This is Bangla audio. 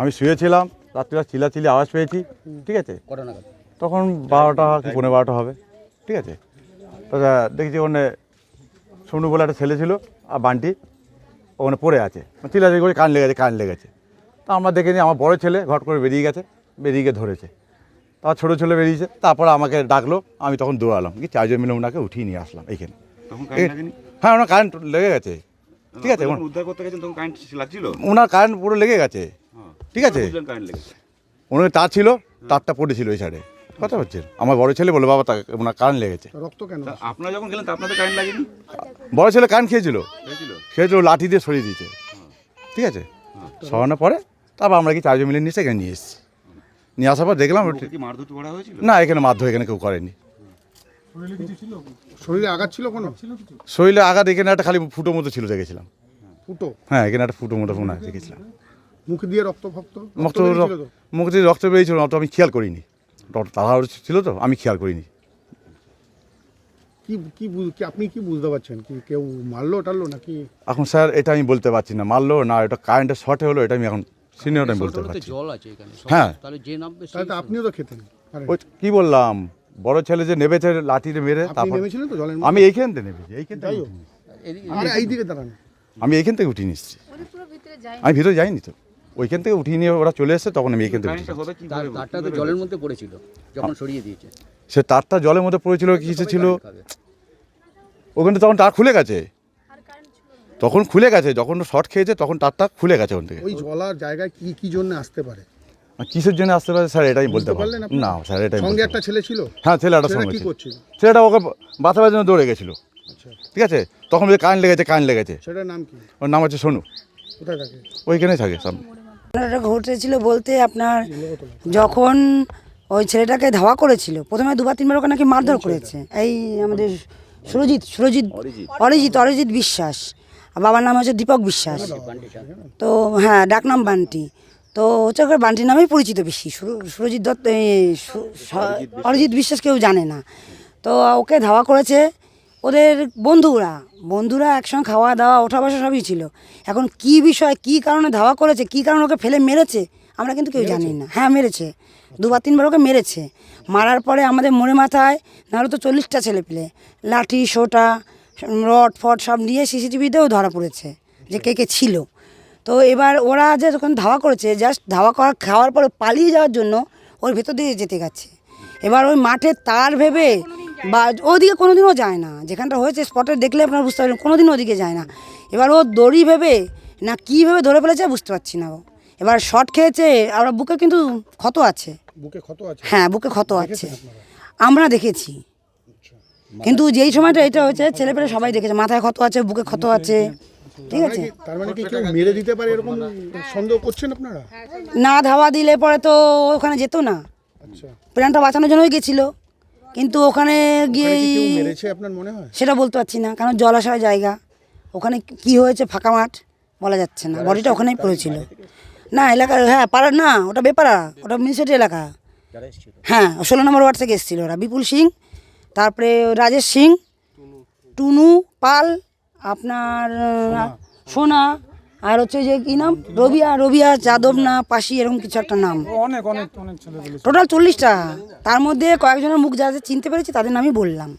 আমি শুয়েছিলাম রাত্রিবেলা চিল্লাচিল্লি আওয়াজ পেয়েছি ঠিক আছে? তখন বারোটা কি পনেরো বারোটা হবে ঠিক আছে? তো দেখছি ওখানে সোনু বলে একটা ছেলে ছিল আর বান্টি ওখানে পড়ে আছে। চিল্লাচিল্লি করে কান লেগেছে কান লেগেছে। তা আমরা দেখে নিই আমার বড় ছেলে ঘট করে বেরিয়ে গেছে বেরিয়ে গিয়ে ধরেছে। তার ছোটো ছেলে বেরিয়েছে তারপরে আমাকে ডাকলো আমি তখন দৌড়ালাম কি চারজন মিলে ওনাকে উঠিয়ে নিয়ে আসলাম এইখানে হ্যাঁ ওনার কারেন্ট লেগে গেছে ঠিক আছে? উদ্ধার করতে গেছেন তখন কারেন্ট লাগছিল? ওনার কারেন্ট পুরো লেগে গেছে। ঠিক আছে? ওনার তার ছিল তারটা পড়েছিল ওই সাইডে কথা হচ্ছে আমার বড় ছেলে বলে বাবা তা ওনার কারেন্ট লেগেছে। রক্ত কেন? আপনারা যখন গেলেন আপনাদের কারেন্ট লাগেনি? বড় ছেলে কারেন্ট খেয়েছিল। খেয়েছিল? লাঠি দিয়ে সরিয়ে দিয়েছে। ঠিক আছে? সরানোর পরে তারপর আমরা কি চারজন মিলে নিচে এখানে নিয়ে এসেছি। নিয়ে আসার পর দেখলাম মারধর না এখানে মাধ্যম এখানে কেউ করেনি। শরীরে আঘাত ছিল কোনো? শরীরে আঘাত এখানে একটা খালি ফুটো মতো ছিল দেখেছিলাম। ফুটো? হ্যাঁ এখানে একটা ফুটো মতো মনে হয় দেখেছিলাম। মুখ দিয়ে রক্ত ফক্ত রক্ত তো? মুখ দিয়ে রক্ত বেরিয়েছিল অত আমি খেয়াল করিনি। তাড়াহুড়ো ছিল তো আমি খেয়াল করিনি। কি কি বুঝ- কি আপনি কি বুঝতে পারছেন? কি কেউ মারলো টারলো নাকি? এখন স্যার এটা আমি বলতে পারছি না মারলো না এটা কারেন্টের শর্টে হলো এটা আমি এখন সিনিয়র আমি বলতে পারছি। জল আছে এখানে হ্যাঁ। তাহলে যে নামবে তাহলে তো আপনিও তো খেতেন ওই কি বললাম বড় ছেলে যে নেবেছে লাঠিতে মেরে তারপর নেমেছিলেন তো জলের আমি এইখান থেকে নেবেছি এইখান থেকে তাই হোক। উঠে নিয়েছি। এদিকে- আরে এই দিকে দাঁড়ান। আমি এইখান থেকে উঠিয়ে নিচ্ছি। আমি ভিতরে যাইনি তো। ওইখান থেকে উঠিয়ে নিয়ে ওরা চলে এসেছে তখন আমি এইখান থেকে উঠেছি তারটা তো জলের মধ্যে পড়েছিল যখন সরিয়ে দিয়েছে। সে তারটা জলের মধ্যে পড়েছিল কিছু ছিল। ওখানে তখন তার খুলে গেছে। আর কারেন্ট ছিল না। তখন খুলে গেছে যখন শর্ট খেয়েছে তখন তারটা খুলে গেছে ওখান থেকে। ওই জলার জায়গায় কি কি জন্য আসতে পারে? কিসের জন্য আসতে পারে স্যার এটাই বলতে পারলেন না স্যার এটাই সঙ্গে একটা ছেলে ছিল? হ্যাঁ ছেলেটা সঙ্গে ছিল। ছেলেটা ওকে বাঁচাবার জন্য দৌড়ে গেছিল। আচ্ছা। ঠিক আছে? তখন কান লেগেছে কান লেগেছে। সেটার নাম কি? ওর নাম হচ্ছে সোনু। কোথায় থাকে? ওইখানেই থাকে সামনে ঘটনাটা ঘটেছিল বলতে আপনার যখন ওই ছেলেটাকে ধাওয়া করেছিল প্রথমে দুবার তিনবার ওকে নাকি মারধর করেছে। এই আমাদের সুরজিৎ সুরজিৎ অরিজিৎ। অরিজিৎ বিশ্বাস। আর বাবার নাম হচ্ছে দীপক বিশ্বাস। তো হ্যাঁ ডাকনাম বান্টি। তো হচ্ছে ওকে বান্টি নামেই পরিচিত বেশি। সুরজিৎ দত্ত অরিজিৎ বিশ্বাস কেউ জানে না। তো ওকে ধাওয়া করেছে ওদের বন্ধুরা বন্ধুরা একসঙ্গে খাওয়া দাওয়া ওঠা বসা সবই ছিল। এখন কি বিষয় কি কারণে ধাওয়া করেছে কি কারণে ওকে ফেলে মেরেছে আমরা কিন্তু কেউ জানি না। হ্যাঁ মেরেছে। দুবার তিনবার ওকে মেরেছে। মারার পরে আমাদের মনে মাথায় নাহলে তো চল্লিশটা ছেলে পেলে লাঠি সোটা রড ফট সব নিয়ে সিসিটিভিতেও ধরা পড়েছে যে কে কে ছিল। তো এবার ওরা যে যখন ধাওয়া করেছে জাস্ট ধাওয়া করা খাওয়ার পরে পালিয়ে যাওয়ার জন্য ওর ভেতর দিয়ে যেতে গেছে। এবার ওই মাঠে তার ভেবে বা ওদিকে কোনোদিনও যায় না। যেখানটা হয়েছে স্পটে দেখলে আপনারা বুঝতে পারবেন কোনোদিন ওদিকে যায় না। এবার ও দড়ি ভেবে না কী ভেবে ধরে ফেলেছে বুঝতে পারছি না ও। এবার শর্ট খেয়েছে আর বুকে কিন্তু ক্ষত আছে। বুকে ক্ষত আছে? হ্যাঁ বুকে ক্ষত আছে। আমরা দেখেছি। কিন্তু যেই সময়টা এটা হয়েছে ছেলেপেলে সবাই দেখেছে মাথায় ক্ষত আছে বুকে ক্ষত আছে। ঠিক আছে? তার মানে কি কেউ মেরে দিতে পারে এরকম সন্দেহ করছেন আপনারা? না ধাওয়া দিলে পরে তো ওখানে যেত না। আচ্ছা। প্রাণটা বাঁচানোর জন্যই গেছিল। কিন্তু ওখানে গিয়ে মেরেছে আপনার মনে হয়? সেটা বলতে পারছি না কারণ জলাশয় জায়গা। ওখানে কি হয়েছে ফাঁকা মাঠ বলা যাচ্ছে না। বডিটা ওখানেই পড়েছিল। না এলাকার হ্যাঁ পাড়ার না ওটা বেপাড়া ওটা মিউনিসিপালিটি এলাকা। হ্যাঁ ষোলো নম্বর ওয়ার্ড থেকে এসেছিল ওরা। বিপুল সিং তারপরে রাজেশ সিং টুনু। পাল আপনার সোনা আর হচ্ছে যে কি নাম? রবিয়া রবিয়া যাদব না পাশি এরকম কিছু একটা নাম। অনেক অনেক অনেক টোটাল চল্লিশটা। তার মধ্যে কয়েকজনের মুখ যাদের চিনতে পেরেছি তাদের নামই বললাম।